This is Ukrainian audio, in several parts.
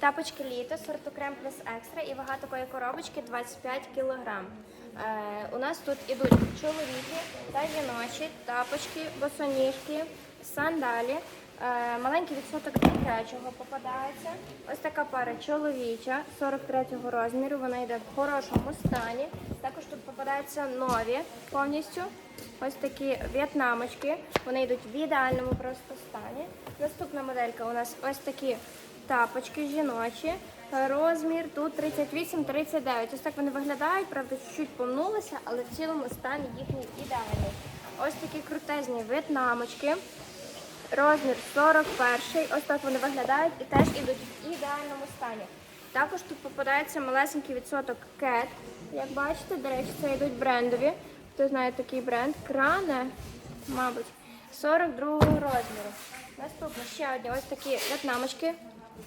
Тапочки літо, сорту крем плюс екстра і вага такої коробочки 25 кг. Е, у нас тут ідуть чоловіки та жіночі, тапочки, босоніжки, сандалі. Е, маленький відсоток дитячого попадається. Ось така пара чоловіча 43-го розміру. Вона йде в хорошому стані. Також тут попадаються нові повністю. Ось такі в'єтнамочки. Вони йдуть в ідеальному просто стані. Наступна моделька у нас ось такі тапочки жіночі. Розмір тут 38-39. Ось так вони виглядають, правда, чуть-чуть помнулися, але в цілому стані їхній ідеальний. Ось такі крутезні в'єтнамочки. Розмір 41. Ось так вони виглядають і теж ідуть в ідеальному стані. Також тут попадається малесенький відсоток кет. Як бачите, до речі, це йдуть брендові. Хто знає такий бренд? Кране, мабуть, 42 розміру. Наступно ще одні ось такі в'єтнамочки.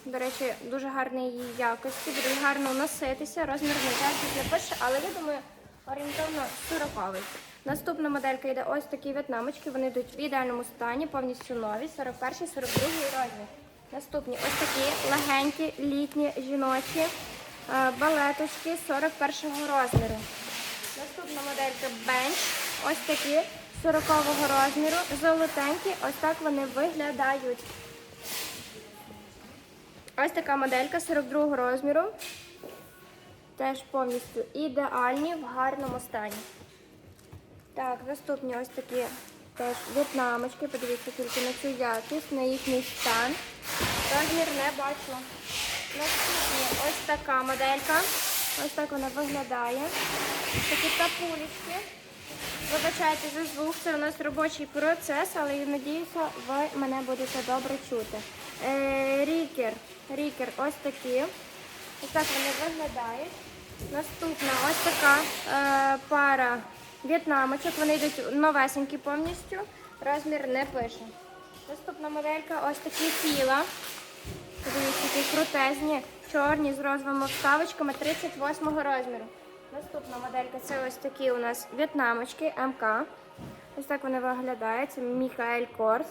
До речі, дуже гарної її якості, будуть гарно носитися. Розмір не пише, але я думаю, орієнтовно 40 Наступна моделька йде ось такі в'єтнамочки. Вони йдуть в ідеальному стані, повністю нові, 41 42 розмір. Наступні ось такі легенькі, літні, жіночі е, балеточки 41-го розміру. Наступна моделька бенч. Ось такі 40-го розміру, золотенькі. Ось так вони виглядають. Ось така моделька 42 розміру. Теж повністю ідеальні в гарному стані. Так, наступні ось такі теж в'єтнамочки. Подивіться тільки на цю якість, на їхній стан. Розмір не бачу. Наступні ось така моделька. Ось так вона виглядає. Такі тапулечки. Вибачайте за звук, це у нас робочий процес, але я надіюся, ви мене будете добре чути. Е, рікер. Рікер ось такі. Ось так вони виглядають. Наступна ось така е, пара в'єтнамочок. Вони йдуть новесенькі повністю. Розмір не пише. Наступна моделька ось такі філа. Подивіться, такі крутезні, чорні з розовими вставочками 38 розміру. Наступна моделька це ось такі у нас в'єтнамочки МК. Ось так вони виглядають. Це Міхаель Корс.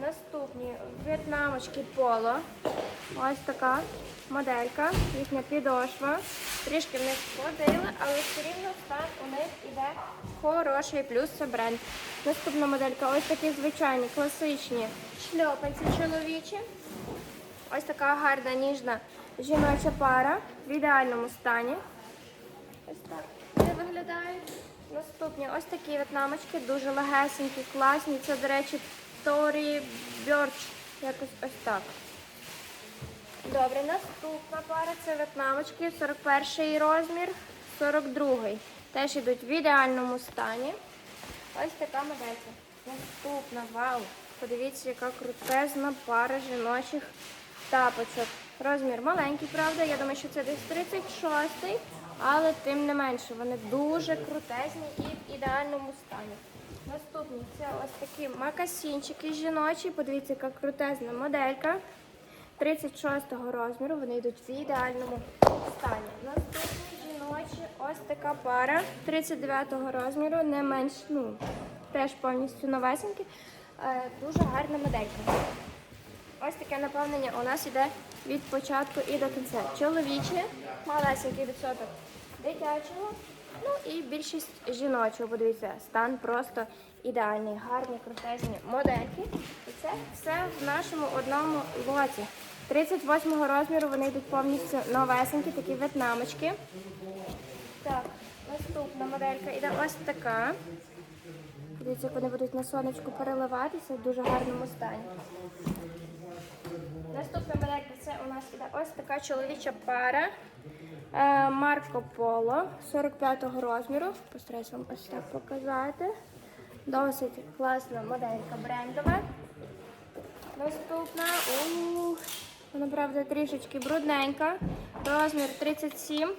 Наступні в'єтнамочки поло. Ось така моделька, їхня підошва. Трішки в них сходили, але все рівно стан у них іде хороший, плюс це бренд. Наступна моделька ось такі звичайні класичні шльопанці чоловічі. Ось така гарна ніжна жіноча пара в ідеальному стані. Ось так вони виглядають. Наступні ось такі в'єтнамочки, дуже легесенькі, класні. Це, до речі, Торі Бьорч. Якось ось так. Добре, наступна пара це в'єтнамочки, 41 розмір, 42. Теж йдуть в ідеальному стані. Ось така моделька. Наступна, вау! Подивіться, яка крутезна пара жіночих тапочок. Розмір маленький, правда. Я думаю, що це десь 36 але тим не менше, вони дуже крутезні і в ідеальному стані. Наступні це ось такі макасінчики жіночі. Подивіться, яка крутезна моделька. 36-го розміру, вони йдуть в ідеальному стані. Наступні жіночі, ось така пара 39-го розміру, не менш, ну, теж повністю новесенькі. Е, дуже гарна моделька. Ось таке наповнення у нас іде від початку і до кінця. Чоловіче, малесенький відсоток дитячого, ну і більшість жіночого. Подивіться, стан просто ідеальний, гарні, крутезні модельки. І це все в нашому одному лоті. 38 розміру вони йдуть повністю новесенькі, такі в'єтнамочки. Так, наступна моделька іде ось така. Дивіться, як вони будуть на сонечку переливатися в дуже гарному стані. Наступна моделька це у нас іде ось така чоловіча пара. Е, Марко Поло 45-го розміру. Постараюсь вам ось так показати. Досить класна моделька брендова. Наступна. У, вона, правда, трішечки брудненька. Розмір 37.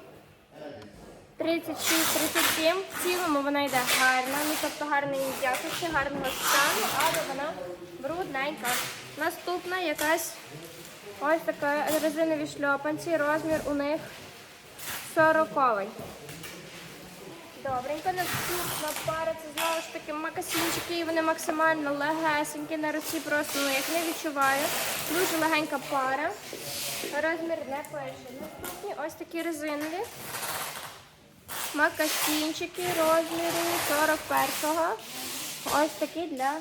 36-37. В цілому вона йде гарна, ну тобто гарної якості, гарного стану, але вона брудненька. Наступна якась ось така резинові шльопанці. Розмір у них 40. Добренько, наступна пара, це знову ж таки макасінчики, і вони максимально легесенькі, на руці просто ну, як не відчуваю. Дуже легенька пара. Розмір не пише. Наступні ось такі резинові. Макасінчики розміру 41-го. Ось такі для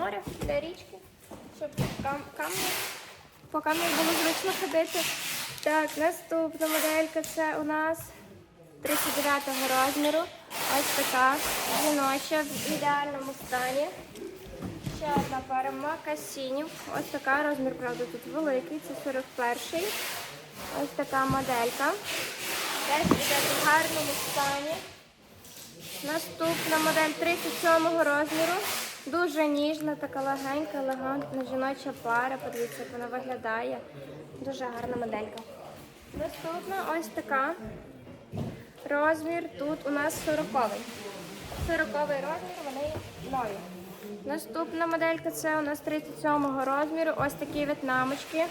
моря, для річки, щоб кам- камні, по камню було зручно ходити. Так, наступна моделька це у нас 39-го розміру. Ось така жіноча в ідеальному стані. Ще одна пара макасінів. Ось така розмір, правда, тут великий, це 41-й. Ось така моделька. Теж іде в гарному стані. Наступна модель 37-го розміру. Дуже ніжна, така легенька, елегантна жіноча пара. Подивіться, як вона виглядає. Дуже гарна моделька. Наступна ось така. Розмір тут у нас 40-й. 40-й розмір, вони нові. Наступна моделька це у нас 37-го розміру. Ось такі в'єтнамочки.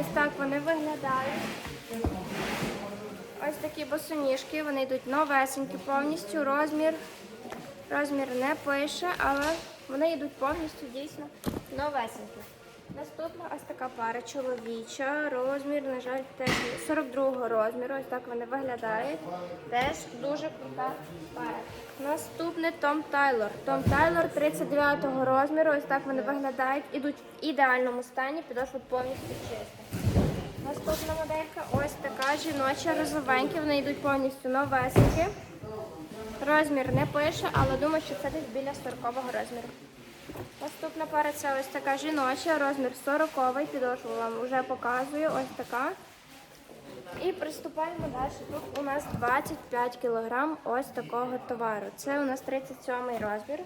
Ось так вони виглядають. Ось такі босоніжки, вони йдуть новесенькі повністю. Розмір, розмір не пише, але вони йдуть повністю дійсно новесенькі. Наступна ось така пара чоловіча. Розмір, на жаль, теж 42-го розміру. Ось так вони виглядають. Теж дуже крута пара. Наступний Том Тайлор. Том Тайлор 39-го розміру. Ось так вони виглядають. Ідуть в ідеальному стані, підошва повністю чиста. Наступна моделька ось така жіноча, розовенькі, вони йдуть повністю новесенькі. Розмір не пише, але думаю, що це десь біля 40-го розміру. Наступна пара це ось така жіноча, розмір 40-й, підошву вам вже показую, ось така. І приступаємо далі. Тут у нас 25 кг ось такого товару. Це у нас 37 розмір.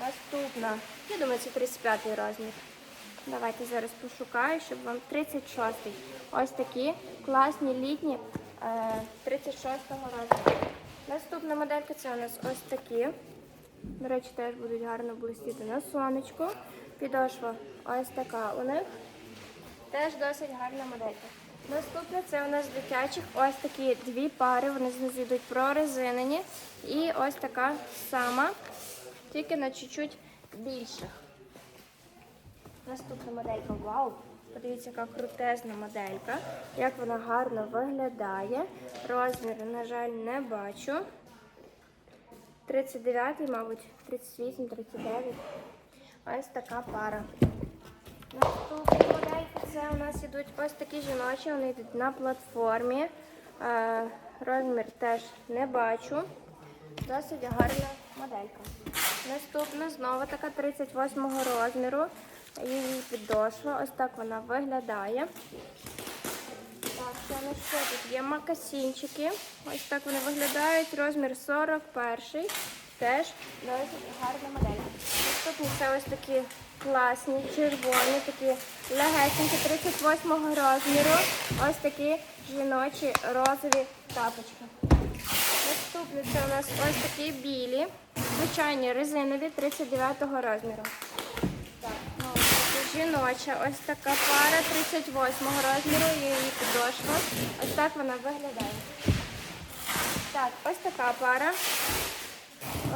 Наступна, я думаю, це 35 розмір. Давайте зараз пошукаю, щоб вам 36-й. Ось такі класні літні е, 36-го розміру. Наступна моделька це у нас ось такі. До речі, теж будуть гарно блистіти на сонечку. Підошва ось така у них. Теж досить гарна моделька. Наступне це у нас дитячих ось такі дві пари, вони знизу йдуть прорезинені. І ось така сама, тільки на чуть-чуть більших. Наступна моделька. Вау! Подивіться, яка крутезна моделька. Як вона гарно виглядає. Розмір, на жаль, не бачу. 39, мабуть, 38, 39. Ось така пара. Наступні модельки це у нас ідуть ось такі жіночі, вони йдуть на платформі. Е, розмір теж не бачу. Досить гарна моделька. Наступна знову така 38 розміру. Її підошва. Ось так вона виглядає. Так, що тут є макасінчики. Ось так вони виглядають. Розмір 41. Теж досить гарна модель. Наступні це ось такі класні, червоні, такі легесенькі 38 розміру. Ось такі жіночі розові тапочки. Наступні це у нас ось такі білі, звичайні резинові 39 розміру. Так, ну, ось такі жіноча, ось така пара 38-го розміру, є її підошва. Ось так вона виглядає. Так, ось така пара.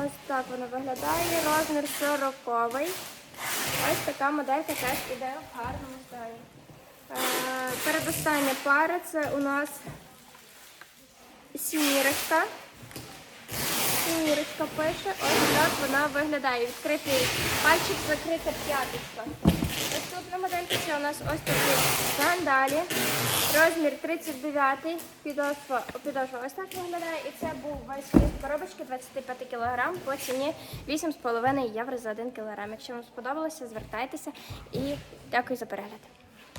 Ось так вона виглядає. Розмір 40 Ось така моделька теж іде в гарному стані. Е, передостання пара це у нас сімірочка. Сімірочка пише, ось так вона виглядає. Відкритий пальчик, закрита п'яточка. Це у нас ось такі сандалі. Розмір 39, підошва, підошва ось так виглядає. І це був весь ліст коробочки 25 кг по ціні 8,5 євро за 1 кг. Якщо вам сподобалося, звертайтеся і дякую за перегляд.